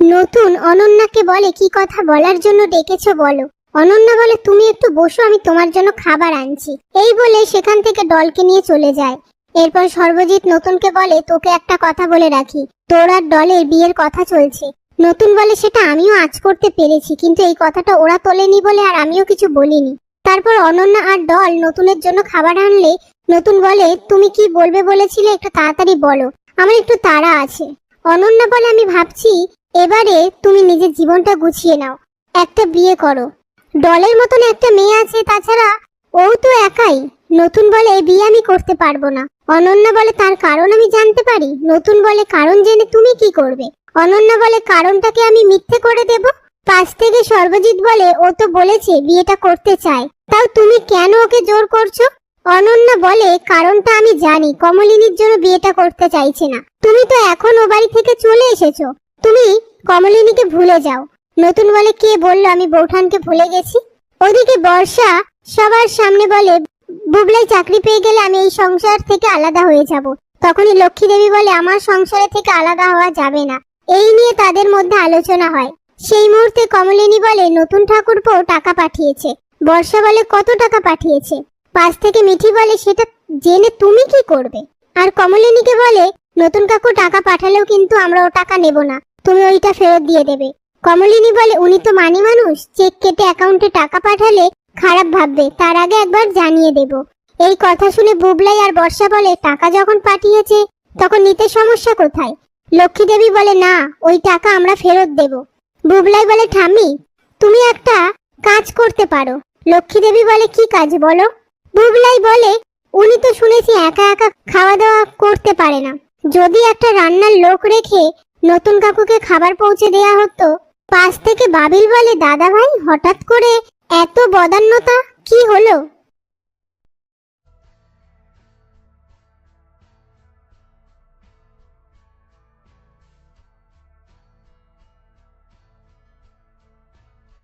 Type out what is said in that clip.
নতুন অনন্যাকে বলে, কি কথা বলার জন্য ডেকেছো বলো? অনন্যা বলে, তুমি একটু বসো, আমি তোমার জন্য খাবার আনছি। এই বলে সেখান থেকে ডলকে নিয়ে চলে যায়। এরপর সর্বজিৎ নতুনকে বলে, তোকে একটা কথা বলে রাখি। তোর আর ডলের বিয়ের কথা চলছে। নতুন বলে, সেটা আমিও আজ করতে পেরেছি, কিন্তু এই কথাটা ওরা তোলেনি বলে আর আমিও কিছু বলিনি। তারপর অনন্যা আর ডল নতুনের জন্য খাবার আনলে, নতুন বলে, তুমি কি বলবে বলেছিলে? একটু তাড়াতাড়ি বলো। আমার একটু তাড়া আছে। অনন্যা বলে, আমি ভাবছি এবারে তুমি নিজের জীবনটা গুছিয়ে নাও। একটা বিয়ে করো। ডলের মতন একটা মেয়ে আছে, তাছাড়া ও তো একাই। নতুন বলে এই বিয়ে আমি করতে পারব না। অনন্যা বলে তার কারণ আমি জানতে পারি। নতুন বলে কারণ জেনে তুমি কি করবে? অনন্যা বলে কারণটাকে আমি মিথ্যে করে দেব? পাশ থেকে সর্বজিৎ বলে ও তো বলেছে বিয়েটা করতে চায়। তাও তুমি কেন ওকে জোর করছ? অনন্যা বলে কারণটা আমি জানি। কমলিনীর জন্য বিয়েটা করতে চাইছে না। তুমি তো এখন ও বাড়ি থেকে চলে এসেছ। তুমি কমলিনীকে ভুলে যাও। নতুন বলে কে বলল আমি বৌঠানকে ভুলে গেছি? ওদিকে বর্ষা সবার সামনে বলে, বুবলাই চাকরি পেয়ে গেলে আমি এই সংসার থেকে আলাদা হয়ে যাব। তখনই লক্ষ্মী দেবী বলে, আমার সংসারে থেকে আলাদা হওয়া যাবে না। এই নিয়ে তাদের মধ্যে আলোচনা হয়। সেই মুহূর্তে কমলিনী বলে, নতুন ঠাকুরপো টাকা পাঠিয়েছে। বর্ষা বলে, কত টাকা পাঠিয়েছে? পাশ থেকে মিঠি বলে, সেটা জেনে তুমি কি করবে? আর কমলিনীকে বলে, নতুন কাকু টাকা পাঠালেও কিন্তু আমরা ও টাকা নেব না। তুমি ওইটা ফেরত দিয়ে দেবে। কমলিনী বলে, উনি তো মানি মানুষ। চেক কেটে অ্যাকাউন্টে টাকা পাঠালে খারাপ ভাববে। তার আগে একবার জানিয়ে দেব। এই কথা শুনে বুবলাই আর বর্ষা বলে, টাকা যখন পাঠিয়েছে, তখন নিতে সমস্যা কোথায়? লক্ষ্মী দেবী বলে, না, ওই টাকা আমরা ফেরত দেব। বুবলাই বলে ঠামি তুমি একটা কাজ করতে পারো। লক্ষ্মী দেবী বলে, কি কাজ বলো? বুবলাই বলে, উনি তো শুনেছি একা একা খাওয়া দাওয়া করতে পারে না। যদি একটা রান্নার লোক রেখে নতুন কাকুকে খাবার পৌঁছে দেয়া হতো। পাশ থেকে বাবিল বলে দাদা ভাই হঠাৎ করে এত বদান্যতা, কি হলো?